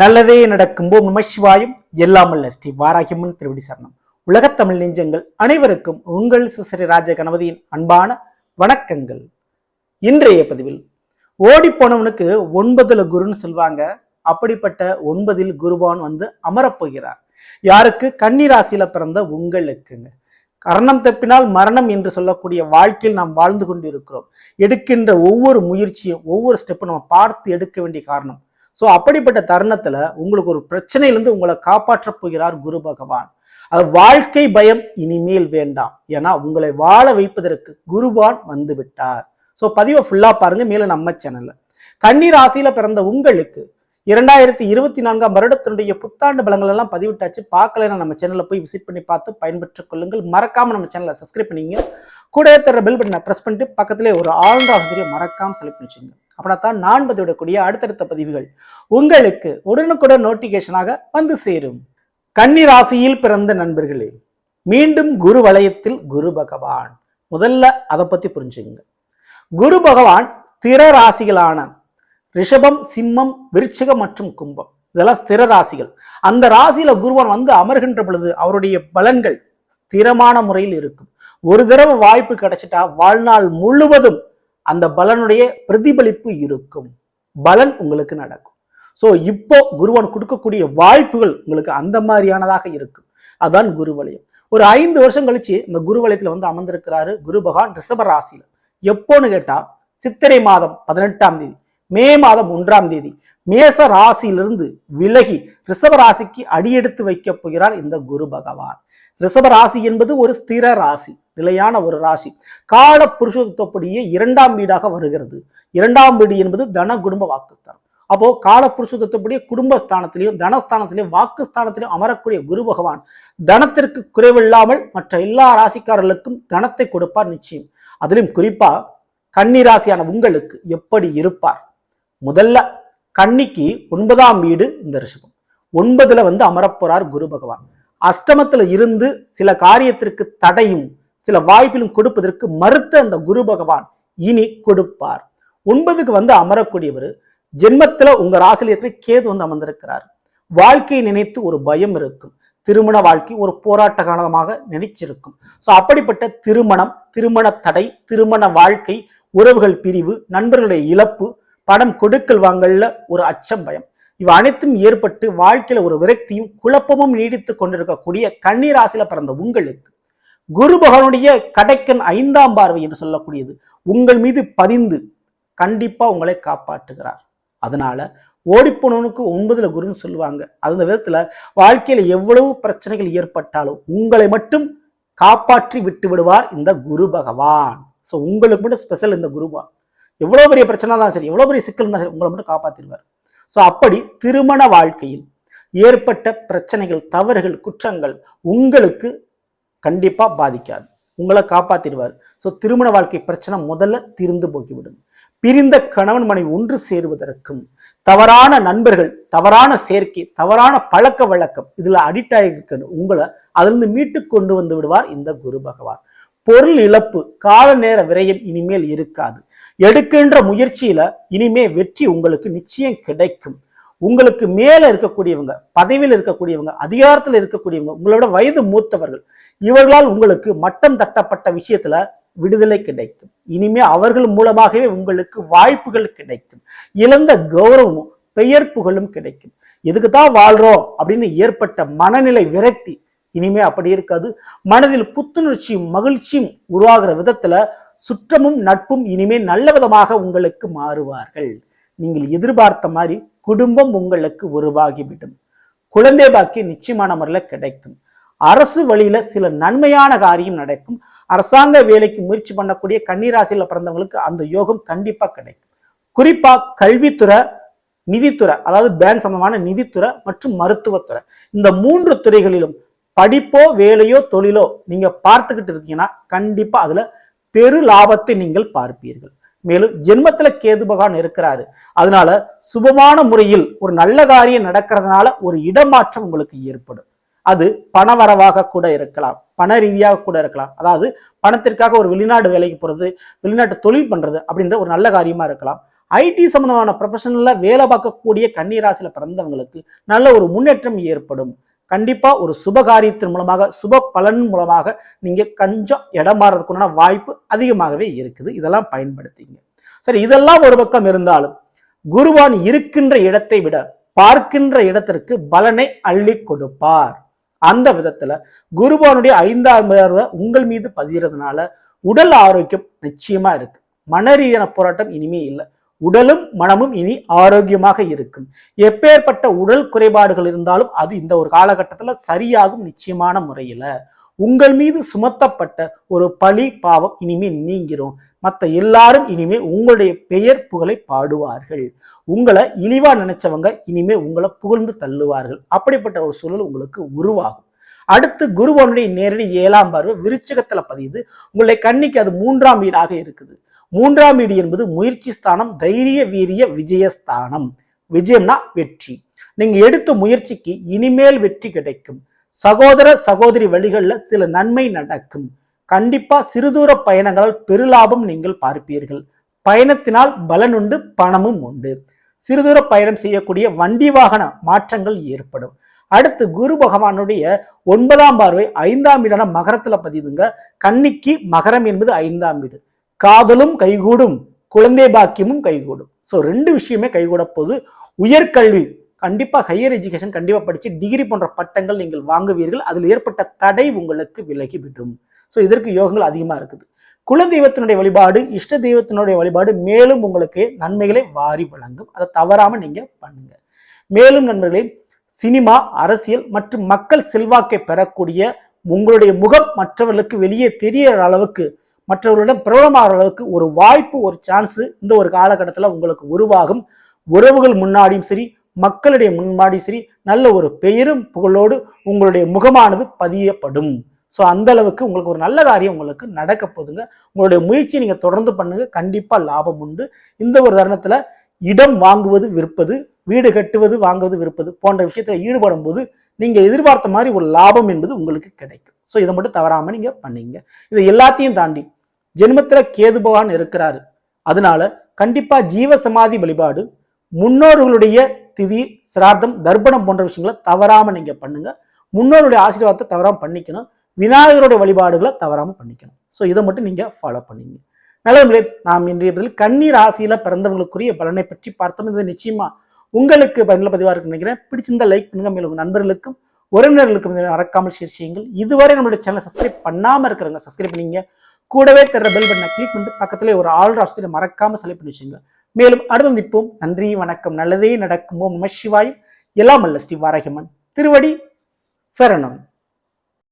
நல்லதே நடக்கும். போது நமசிவாயும் எல்லாமல்ல ஸ்ரீ வாராகியம்மன் திருவடி சரணம். உலகத்தமிழ் நெஞ்சங்கள் அனைவருக்கும் உங்கள் சுசரி ராஜ கணபதியின் அன்பான வணக்கங்கள். இன்றைய பதிவில் ஓடிப்போனவனுக்கு ஒன்பதுல குருன்னு சொல்லுவாங்க அப்படிப்பட்ட ஒன்பதில் குருவான் வந்து அமரப்போகிறார் யாருக்கு? கன்னிராசியில பிறந்த உங்களுக்குங்க. கரணம் தப்பினால் மரணம் என்று சொல்லக்கூடிய வாழ்க்கையில் நாம் வாழ்ந்து கொண்டிருக்கிறோம். எடுக்கின்ற ஒவ்வொரு முயற்சியும் ஒவ்வொரு ஸ்டெப்பும் நம்ம பார்த்து எடுக்க வேண்டிய காரணம் ஸோ அப்படிப்பட்ட தருணத்தில் உங்களுக்கு ஒரு பிரச்சனையிலிருந்து உங்களை காப்பாற்றப் போகிறார் குரு பகவான். அது வாழ்க்கை பயம் இனிமேல் வேண்டாம். ஏன்னா உங்களை வாழ வைப்பதற்கு குருவான் வந்து விட்டார். ஸோ பதிவை ஃபுல்லாக பாருங்க. மேலே நம்ம சேனலில் கன்னி ராசியில் பிறந்த உங்களுக்கு இரண்டாயிரத்தி இருபத்தி நான்காம் வருடத்தினுடைய புத்தாண்டு பலங்கள் எல்லாம் பதிவிட்டாச்சு. பார்க்கலைன்னா நம்ம சேனலில் போய் விசிட் பண்ணி பார்த்து பயன்பெற்றுக் கொள்ளுங்கள். மறக்காம நம்ம சேனலை சப்ஸ்கிரைப் பண்ணிங்க. கூட தர பெல் பட்டனை ப்ரெஸ் பண்ணிட்டு பக்கத்திலே ஒரு ஆழ்ந்த மறக்காமல் மறக்காம செலக்ட் பண்ணி அப்படின்னா தான் நான் பதிவிடக்கூடிய அடுத்தடுத்த பதிவுகள் உங்களுக்கு உடனுக்குடன் நோட்டிஃபிகேஷனாக வந்து சேரும். கன்னி ராசியில் பிறந்த நண்பர்களே மீண்டும் குரு வலயத்தில் குரு பகவான். முதல்ல அதை பத்தி புரிஞ்சுங்க குரு பகவான் ஸ்திர ராசிகளான ரிஷபம் சிம்மம் விருச்சிகம் மற்றும் கும்பம். இதெல்லாம் ஸ்திர ராசிகள். அந்த ராசியில குருவான் வந்து அமர்கின்ற பொழுது அவருடைய பலன்கள் ஸ்திரமான முறையில் இருக்கும். ஒரு தடவை வாய்ப்பு கிடைச்சிட்டா வாழ்நாள் முழுவதும் அந்த பலனுடைய பிரதிபலிப்பு இருக்கும். பலன் உங்களுக்கு நடக்கும். ஸோ இப்போ குருவன் கொடுக்கக்கூடிய வாய்ப்புகள் உங்களுக்கு அந்த மாதிரியானதாக இருக்கும். அதான் குரு வலயம் ஒரு ஐந்து வருஷம் கழிச்சு இந்த குரு வலயத்தில் வந்து அமர்ந்திருக்கிறாரு குரு பகவான் ரிஷப ராசியில். எப்போன்னு கேட்டால் சித்திரை மாதம் பதினெட்டாம் தேதி மே மாதம் ஒன்றாம் தேதி மேச ராசியிலிருந்து விலகி ரிஷப ராசிக்கு அடியெடுத்து வைக்க போகிறார் இந்த குரு பகவான். ரிஷப ராசி என்பது ஒரு ஸ்திர ராசி. நிலையான ஒரு ராசி. கால புருஷத்துவப்படியே இரண்டாம் வீடாக வருகிறது. இரண்டாம் வீடு என்பது தன குடும்ப வாக்குஸ்தானம். அப்போ கால புருஷத்துவப்படியே குடும்பஸ்தானத்திலையும் தனஸ்தானத்திலையும் வாக்குஸ்தானத்திலையும் அமரக்கூடிய குரு பகவான் தனத்திற்கு குறைவில்லாமல் மற்ற எல்லா ராசிக்காரர்களுக்கும் தனத்தை கொடுப்பார் நிச்சயம். அதிலும் குறிப்பா கன்னி ராசியான உங்களுக்கு எப்படி இருப்பார்? முதல்ல கன்னிக்கு ஒன்பதாம் வீடு இந்த ரிஷபம். ஒன்பதுல வந்து அமரப்போறார் குரு பகவான். அஷ்டமத்துல இருந்து சில காரியத்திற்கு தடையும் சில வாய்ப்பிலும் கொடுப்பதற்கு மறுத்த அந்த குரு பகவான் இனி கொடுப்பார். ஒன்பதுக்கு வந்து அமரக்கூடியவர் ஜென்மத்துல உங்க ராசியில் இருக்கிற கேது வந்து அமர்ந்திருக்கிறார். வாழ்க்கையை நினைத்து ஒரு பயம் இருக்கும். திருமண வாழ்க்கை ஒரு போராட்ட காலமாக நினைச்சிருக்கும். ஸோ அப்படிப்பட்ட திருமணம் திருமண தடை திருமண வாழ்க்கை உறவுகள் பிரிவு நண்பர்களுடைய இழப்பு படம் கொடுக்கல் வாங்கல்ல ஒரு அச்சம் பயம். இவை அனைத்தும் ஏற்பட்டு வாழ்க்கையில ஒரு விரக்தியும் குழப்பமும் நீடித்து கொண்டிருக்கக்கூடிய கண்ணீராசில பிறந்த உங்களுக்கு குரு பகவானுடைய கடைக்கன் ஐந்தாம் பார்வை என்று சொல்லக்கூடியது. உங்கள் மீது பதிந்து கண்டிப்பா உங்களை காப்பாற்றுகிறார். அதனால ஓடிப்போனவனுக்கு ஒன்பதுல குருன்னு சொல்லுவாங்க. அந்த விதத்துல வாழ்க்கையில எவ்வளவு பிரச்சனைகள் ஏற்பட்டாலும் உங்களை மட்டும் காப்பாற்றி விட்டு விடுவார் இந்த குரு பகவான். ஸோ உங்களுக்கு மட்டும் ஸ்பெஷல் இந்த குருவான் எவ்வளோ பெரிய பிரச்சனை தான் சரி எவ்வளோ பெரிய சிக்கல் தான் சரி உங்களை மட்டும் காப்பாற்றிடுவார் ஸோ அப்படி திருமண வாழ்க்கையில் ஏற்பட்ட பிரச்சனைகள் தவறுகள் குற்றங்கள் உங்களுக்கு கண்டிப்பாக பாதிக்காது. உங்களை காப்பாற்றிடுவார் ஸோ திருமண வாழ்க்கை பிரச்சனை முதல்ல தீர்ந்து போக்கிவிடும் பிரிந்த கணவன் மனைவி ஒன்று சேருவதற்கும் தவறான நண்பர்கள் தவறான சேர்க்கை தவறான பழக்க வழக்கம் இதில் அடிக்ட் ஆகிருக்க உங்களை அதிலிருந்து மீட்டு கொண்டு வந்து விடுவார் இந்த குரு பகவான். பொருள் இழப்பு கால நேர விரயம் இனிமேல் இருக்காது. எடுக்கின்ற முயற்சியில இனிமே வெற்றி உங்களுக்கு நிச்சயம் கிடைக்கும். உங்களுக்கு மேலே இருக்கக்கூடியவங்க பதவியில் இருக்கக்கூடியவங்க அதிகாரத்தில் இருக்கக்கூடியவங்க உங்களோட வயது மூத்தவர்கள் இவர்களால் உங்களுக்கு மட்டம் தட்டப்பட்ட விஷயத்துல விடுதலை கிடைக்கும். இனிமே அவர்கள் மூலமாகவே உங்களுக்கு வாய்ப்புகள் கிடைக்கும். இழந்த கௌரவமும் பெயர் புகழும் கிடைக்கும். எதுக்கு தான் வாழ்றோம் அப்படின்னு ஏற்பட்ட மனநிலை விரக்தி இனிமே அப்படி இருக்காது. மனதில் புத்துணர்ச்சியும் மகிழ்ச்சியும் உருவாகிற விதத்துல சுற்றமும் நட்பும் இனிமே நல்ல விதமாக உங்களுக்கு மாறுவார்கள். நீங்கள் எதிர்பார்த்த மாதிரி குடும்பம் உங்களுக்கு உருவாகிவிடும். குழந்தை பாக்கியம் நிச்சயமான முறையில் கிடைக்கும். அரசு வழியில சில நன்மையான காரியம் நடக்கும். அரசாங்க வேலைக்கு முயற்சி பண்ணக்கூடிய கன்னிராசியில் பிறந்தவங்களுக்கு அந்த யோகம் கண்டிப்பா கிடைக்கும். குறிப்பா கல்வித்துறை நிதித்துறை அதாவது பேங்க் சம்பந்தமான நிதித்துறை மற்றும் மருத்துவத்துறை. இந்த மூன்று துறைகளிலும் படிப்போ வேலையோ தொழிலோ நீங்க பார்த்துக்கிட்டு இருக்கீங்கன்னா கண்டிப்பா அதுல பெரு லாபத்தை நீங்கள் பார்ப்பீர்கள். மேலும் ஜென்மத்துல கேது பகவான் இருக்கிறாரு. அதனால சுபமான முறையில் ஒரு நல்ல காரியம் நடக்கிறதுனால ஒரு இடமாற்றம் உங்களுக்கு ஏற்படும். அது பணவரவாக கூட இருக்கலாம். பண ரீதியாக கூட இருக்கலாம். அதாவது பணத்திற்காக ஒரு வெளிநாடு வேலைக்கு போகிறது வெளிநாட்டு தொழில் பண்ணுறது அப்படின்ற ஒரு நல்ல காரியமாக இருக்கலாம். ஐடி சம்பந்தமான ப்ரொஃபஷனில் வேலை பார்க்கக்கூடிய கன்னிராசியில் பிறந்தவங்களுக்கு நல்ல ஒரு முன்னேற்றம் ஏற்படும். கண்டிப்பாக ஒரு சுபகாரியத்தின் மூலமாக சுப பலன் மூலமாக நீங்கள் கொஞ்சம் இடம் மாறதுக்குண்டான வாய்ப்பு அதிகமாகவே இருக்குது. இதெல்லாம் பயன்படுத்திங்க. சரி இதெல்லாம் ஒரு பக்கம் இருந்தாலும் குருவான் இருக்கின்ற இடத்தை விட பார்க்கின்ற இடத்திற்கு பலனை அள்ளி கொடுப்பார். அந்த விதத்துல குருவானுடைய ஐந்தாம் பார்வை உங்கள் மீது பதிகிறதுனால உடல் ஆரோக்கியம் நிச்சயமா இருக்கு. மன ரீதியான போராட்டம் இனிமே இல்லை. உடலும் மனமும் இனி ஆரோக்கியமாக இருக்கும். எப்பேற்பட்ட உடல் குறைபாடுகள் இருந்தாலும் அது இந்த ஒரு காலகட்டத்தில் சரியாகும் நிச்சயமான முறையில். உங்கள் மீது சுமத்தப்பட்ட ஒரு பழி பாவம் இனிமே நீங்கிரும். மற்ற எல்லாரும் இனிமே உங்களுடைய பெயர் புகழை பாடுவார்கள். உங்களை இழிவா நினைச்சவங்க இனிமே உங்களை புகழ்ந்து தள்ளுவார்கள். அப்படிப்பட்ட ஒரு சூழல் உங்களுக்கு உருவாகும். அடுத்து குருவனுடைய நேரடி ஏழாம் பார்வை விருச்சகத்துல பதியுது. உங்களுடைய கண்ணிக்கு அது மூன்றாம் வீடாக இருக்குது. மூன்றாம் வீடு என்பது முயற்சி ஸ்தானம் தைரிய வீரிய விஜயஸ்தானம் விஜயம்னா வெற்றி. நீங்க எடுத்த முயற்சிக்கு இனிமேல் வெற்றி கிடைக்கும். சகோதர சகோதரி வழிகளில் சில நன்மை நடக்கும். கண்டிப்பா சிறுதூர பயணங்களால் பெருலாபம் நீங்கள் பார்ப்பீர்கள். பயணத்தினால் பலனுண்டு பணமும் உண்டு. சிறுதூர பயணம் செய்யக்கூடிய வண்டி வாகன மாற்றங்கள் ஏற்படும். அடுத்து குரு பகவானுடைய ஒன்பதாம் பார்வை ஐந்தாம் வீடான மகரத்துல பதிதுங்க கன்னிக்கு மகரம் என்பது ஐந்தாம் வீடு காதலும் கைகூடும் குழந்தை பாக்கியமும் கைகூடும். ஸோ ரெண்டு விஷயமே கைகூட போகுது உயர்கல்வி கண்டிப்பாக ஹையர் எஜுகேஷன் கண்டிப்பாக படித்து டிகிரி போன்ற பட்டங்கள் நீங்கள் வாங்குவீர்கள். அதில் ஏற்பட்ட தடை உங்களுக்கு விலகிவிடும் ஸோ இதற்கு யோகங்கள் அதிகமாக இருக்குது. குலதெய்வத்தினுடைய வழிபாடு இஷ்ட தெய்வத்தினுடைய வழிபாடு மேலும் உங்களுக்கு நன்மைகளை வாரி வழங்கும். அதை தவறாமல் நீங்கள் பண்ணுங்க. மேலும் நண்பர்களே சினிமா அரசியல் மற்றும் மக்கள் செல்வாக்கை பெறக்கூடிய உங்களுடைய முகம் மற்றவர்களுக்கு வெளியே தெரியற அளவுக்கு மற்றவர்களிடம் பிரபலமாகிற அளவுக்கு ஒரு வாய்ப்பு ஒரு சான்ஸு இந்த ஒரு காலகட்டத்தில் உங்களுக்கு உருவாகும். உறவுகள் முன்னாடியும் சரி மக்களுடைய முன்னாடியும் சரி நல்ல ஒரு பெயரும் புகழோடு உங்களுடைய முகமானது பதியப்படும். ஸோ அந்த அளவுக்கு உங்களுக்கு ஒரு நல்ல காரியம் உங்களுக்கு நடக்க போதுங்க உங்களுடைய முயற்சியை நீங்கள் தொடர்ந்து பண்ணுங்க. கண்டிப்பாக லாபம் உண்டு. இந்த ஒரு தருணத்தில் இடம் வாங்குவது விற்பது வீடு கட்டுவது வாங்குவது விற்பது போன்ற விஷயத்தில் ஈடுபடும் போது நீங்கள் எதிர்பார்த்த மாதிரி ஒரு லாபம் என்பது உங்களுக்கு கிடைக்கும். ஸோ இதை மட்டும் தவறாமல் நீங்கள் பண்ணீங்க. இதை எல்லாத்தையும் தாண்டி ஜென்மத்தில் கேது பகவான் இருக்கிறாரு. அதனால கண்டிப்பாக ஜீவ சமாதி வழிபாடு முன்னோர்களுடைய திதி சிரார்த்தம் தர்ப்பணம் போன்ற விஷயங்களை தவறாமல் நீங்கள் பண்ணுங்க. முன்னோருடைய ஆசீர்வாதத்தை தவறாம பண்ணிக்கணும். விநாயகருடைய வழிபாடுகளை தவறாமல் பண்ணிக்கணும். ஸோ இதை மட்டும் நீங்கள் ஃபாலோ பண்ணிங்க. நல்லவர்களே நாம் இன்றைய பதில் கன்னி ராசியில் பிறந்தவங்களுக்குரிய பலனை பற்றி பார்த்தோம். இது நிச்சயமாக உங்களுக்கு பயனுள்ள பதிவாக இருக்குன்னு நினைக்கிறேன். பிடிச்சிருந்தா லைக் பண்ணுங்க. மேலும் உங்கள் நண்பர்களுக்கும் உறவினர்களுக்கு மறக்காமல் ஷேர் செய்யுங்கள். இதுவரை நம்மளுடைய சேனலை சப்ஸ்கிரைப் பண்ணாமல் இருக்கிறவங்க சப்ஸ்கிரைப் பண்ணிங்க கூடவே தர்ற பெல் பட்டனை கிளிக் பண்ணிட்டு பக்கத்திலே ஒரு ஆல் ராஷ்டிர மறக்காமல் செலக்ட் பண்ணி வச்சுங்க மேலும் அடுத்து சந்திப்போம். நன்றி வணக்கம். நல்லதே நடக்குமோ? நம சிவாயும். எல்லாம் அல்ல ஸ்ரீ வாரகிமன் திருவடி சரணம்.